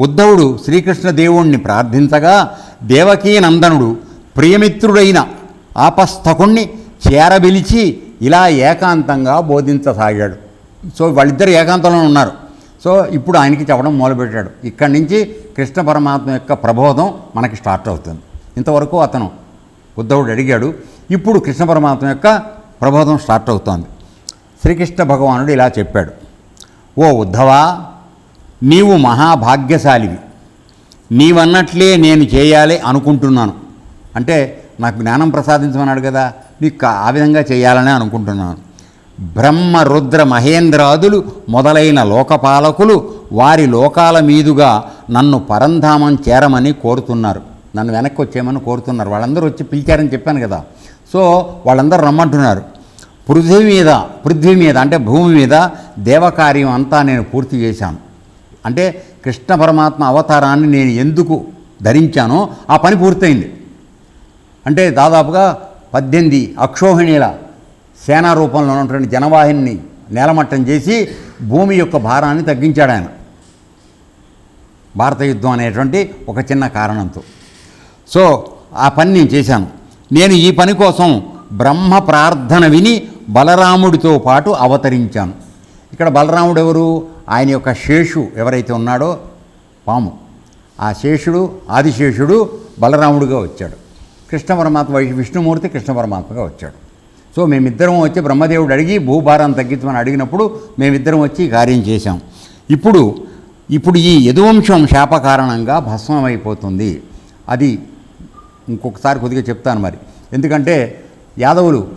ఉద్ధవుడు శ్రీకృష్ణ దేవుణ్ణి ప్రార్థించగా దేవకీ నందనుడు ప్రియమిత్రుడైన ఆపస్థకుణ్ణి చేరబిలిచి ఇలా ఏకాంతంగా బోధించసాగాడు. సో వాళ్ళిద్దరు ఏకాంతంలో ఉన్నారు. సో ఇప్పుడు ఆయనకి చెప్పడం మొదలుపెట్టాడు. ఇక్కడి నుంచి కృష్ణ పరమాత్మ యొక్క ప్రబోధం మనకి స్టార్ట్ అవుతుంది. ఇంతవరకు అతను ఉద్ధవుడు అడిగాడు ఇప్పుడు కృష్ణ పరమాత్మ యొక్క ప్రబోధం స్టార్ట్ అవుతోంది. శ్రీకృష్ణ భగవానుడు ఇలా చెప్పాడు ఓ ఉద్ధవా నీవు మహాభాగ్యశాలివి. నీవన్నట్లే నేను చేయాలి అనుకుంటున్నాను. అంటే నాకు జ్ఞానం ప్రసాదించమన్నాడు కదా నీకు ఆ విధంగా చేయాలని అనుకుంటున్నాను. బ్రహ్మ రుద్ర మహేంద్రాదులు మొదలైన లోకపాలకులు వారి లోకాల మీదుగా నన్ను పరంధామం చేరమని కోరుతున్నారు. నన్ను వెనక్కి వచ్చేయమని కోరుతున్నారు. వాళ్ళందరూ వచ్చి పిలిచారని చెప్పాను కదా. సో వాళ్ళందరూ రమ్మంటున్నారు. పృథ్వీ మీద పృథ్వీ మీద అంటే భూమి మీద దేవకార్యం అంతా నేను పూర్తి చేశాను. అంటే కృష్ణ పరమాత్మ అవతారాన్ని నేను ఎందుకు ధరించానో ఆ పని పూర్తయింది. అంటే దాదాపుగా పద్దెనిమిది అక్షోహిణీల సేనా రూపంలో ఉన్నటువంటి జనవాహిని నేలమట్టం చేసి భూమి యొక్క భారాన్ని తగ్గించాడు ఆయన. భారత యుద్ధం అనేటువంటి ఒక చిన్న కారణంతో. సో ఆ పని నేను చేశాను. నేను ఈ పని కోసం బ్రహ్మ ప్రార్థన విని బలరాముడితో పాటు అవతరించాను. ఇక్కడ బలరాముడు ఎవరు? ఆయన యొక్క శేషు ఎవరైతే ఉన్నాడో పాము. ఆ శేషుడు ఆదిశేషుడు బలరాముడిగా వచ్చాడు. కృష్ణ పరమాత్మ వై- విష్ణుమూర్తి కృష్ణ పరమాత్మగా వచ్చాడు. సో మేమిద్దరం వచ్చి బ్రహ్మదేవుడు అడిగి భూభారం తగ్గించమని అడిగినప్పుడు మేమిద్దరం వచ్చి కార్యం చేశాం. ఇప్పుడు ఇప్పుడు ఈ యదువంశం శాప కారణంగా భస్మమైపోతుంది. అది ఇంకొకసారి కొద్దిగా చెప్తాను మరి. ఎందుకంటే యాదవులు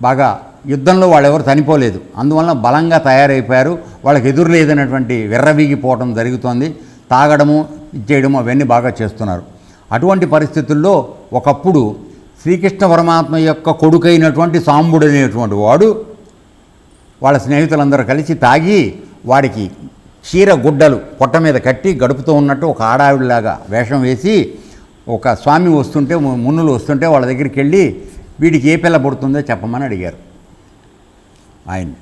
బాగా యుద్ధంలో వాళ్ళెవరు చనిపోలేదు. అందువలన బలంగా తయారైపోయారు. వాళ్ళకి ఎదురు లేదనేటువంటి విర్రవీగిపోవడం జరుగుతోంది. తాగడము ఇచ్చేయడము అవన్నీ బాగా చేస్తున్నారు. అటువంటి పరిస్థితుల్లో ఒకప్పుడు శ్రీకృష్ణ పరమాత్మ యొక్క కొడుకైనటువంటి సాంబుడు అనేటువంటి వాడు వాళ్ళ స్నేహితులందరూ కలిసి తాగి వాడికి క్షీర గుడ్డలు పొట్ట మీద కట్టి గడుపుతూ ఉన్నట్టు ఒక ఆడావిడిలాగా వేషం వేసి ఒక స్వామి వస్తుంటే మున్నులు వస్తుంటే వాళ్ళ దగ్గరికి వెళ్ళి వీడికి ఏ పిల్ల పుడుతుందో చెప్పమని అడిగారు. ఆయన్ని.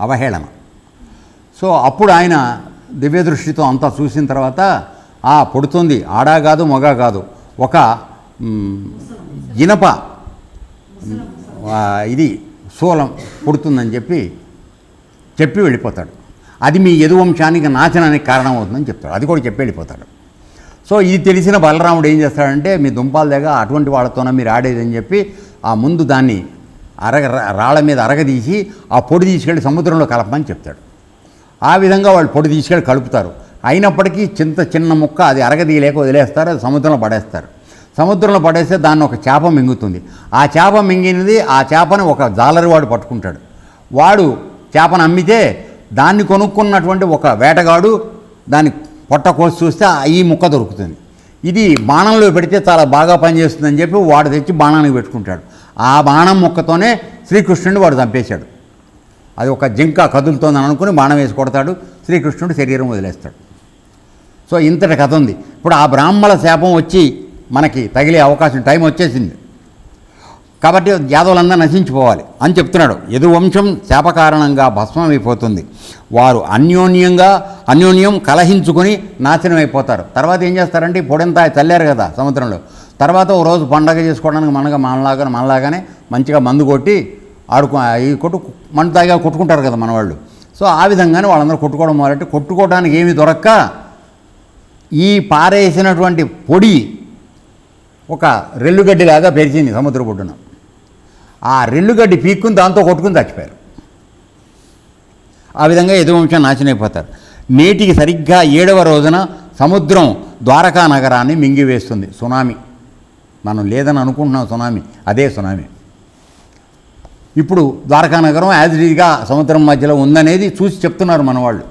అవహేళన. సో అప్పుడు ఆయన దివ్య దృష్టితో అంతా చూసిన తర్వాత ఆ పుడుతుంది. ఆడా కాదు మగ కాదు. ఒక ఇనప ఇది శూలం పుడుతుందని చెప్పి చెప్పి వెళ్ళిపోతాడు. అది మీ యదువంశానికి నాశనానికి కారణం అవుతుందని చెప్తాడు. అది కూడా చెప్పి వెళ్ళిపోతాడు. సో ఇది తెలిసిన బలరాముడు ఏం చేస్తాడంటే మీ దుంపాల దగ్గర అటువంటి వాళ్ళతోనే మీరు ఆడేదని చెప్పి ఆ ముందు దాన్ని అరగ రాళ్ళ మీద అరగదీసి ఆ పొడి తీసుకెళ్ళి సముద్రంలో కలపమని చెప్తాడు. ఆ విధంగా వాళ్ళు పొడి తీసుకెళ్ళి కలుపుతారు. అయినప్పటికీ చింత చిన్న ముక్క అది అరగదీయలేక వదిలేస్తారు అది సముద్రంలో పడేస్తారు. సముద్రంలో పడేస్తే దాన్ని ఒక చేప మింగుతుంది. ఆ చేప మింగినది ఆ చేపని ఒక జాలరివాడు పట్టుకుంటాడు. వాడు చేపను అమ్మితే దాన్ని కొనుక్కున్నటువంటి ఒక వేటగాడు దాన్ని పొట్ట కోసి చూస్తే ఈ ముక్క దొరుకుతుంది. ఇది బాణంలో పెడితే చాలా బాగా పనిచేస్తుందని చెప్పి వాడు తెచ్చి బాణానికి పెట్టుకుంటాడు. ఆ బాణం ముక్కతోనే శ్రీకృష్ణుడిని వాడు చంపేశాడు. అది ఒక జింక కదులుతోందని అనుకుని బాణం వేసి కొడతాడు శ్రీకృష్ణుడు శరీరం వదిలేస్తాడు. సో ఇంతటి కథ ఉంది. ఇప్పుడు ఆ బ్రాహ్మణ శాపం వచ్చి మనకి తగిలే అవకాశం టైం వచ్చేసింది. కాబట్టి యాదవులందరూ నశించిపోవాలి అని చెప్తున్నాడు. యదువంశం శాప కారణంగా భస్మమైపోతుంది వారు అన్యోన్యంగా అన్యోన్యం కలహించుకొని నాశనం అయిపోతారు. తర్వాత ఏం చేస్తారంటే ఈ పొడంతా చల్లారు కదా సముద్రంలో. తర్వాత ఓ రోజు పండగ చేసుకోవడానికి మనగా మనలాగా మనలాగానే మంచిగా మందు కొట్టి ఆడుకో ఈ కొట్టు మంట తాగా కొట్టుకుంటారు కదా మన వాళ్ళు. సో ఆ విధంగానే వాళ్ళందరూ కొట్టుకోవడం మొదలెట్టి కొట్టుకోవడానికి ఏమీ దొరక్క. ఈ పారేసినటువంటి పొడి ఒక రెల్లుగడ్డిలాగా పెరిచింది సముద్ర ఒడ్డున ఆ రెల్లుగడ్డి పీక్కుని దాంతో కొట్టుకుని చచ్చిపోయారు. ఆ విధంగా యదువంశం నాశనైపోతారు నేటికి సరిగ్గా ఏడవ రోజున సముద్రం ద్వారకా నగరాన్ని మింగివేస్తుంది. సునామీ. మనం లేదని అనుకుంటున్నాం సునామీ. అదే సునామీ. ఇప్పుడు ద్వారకా నగరం యాజ్ ఇట్గా సముద్రం మధ్యలో ఉందనేది చూసి చెప్తున్నారు మన వాళ్ళు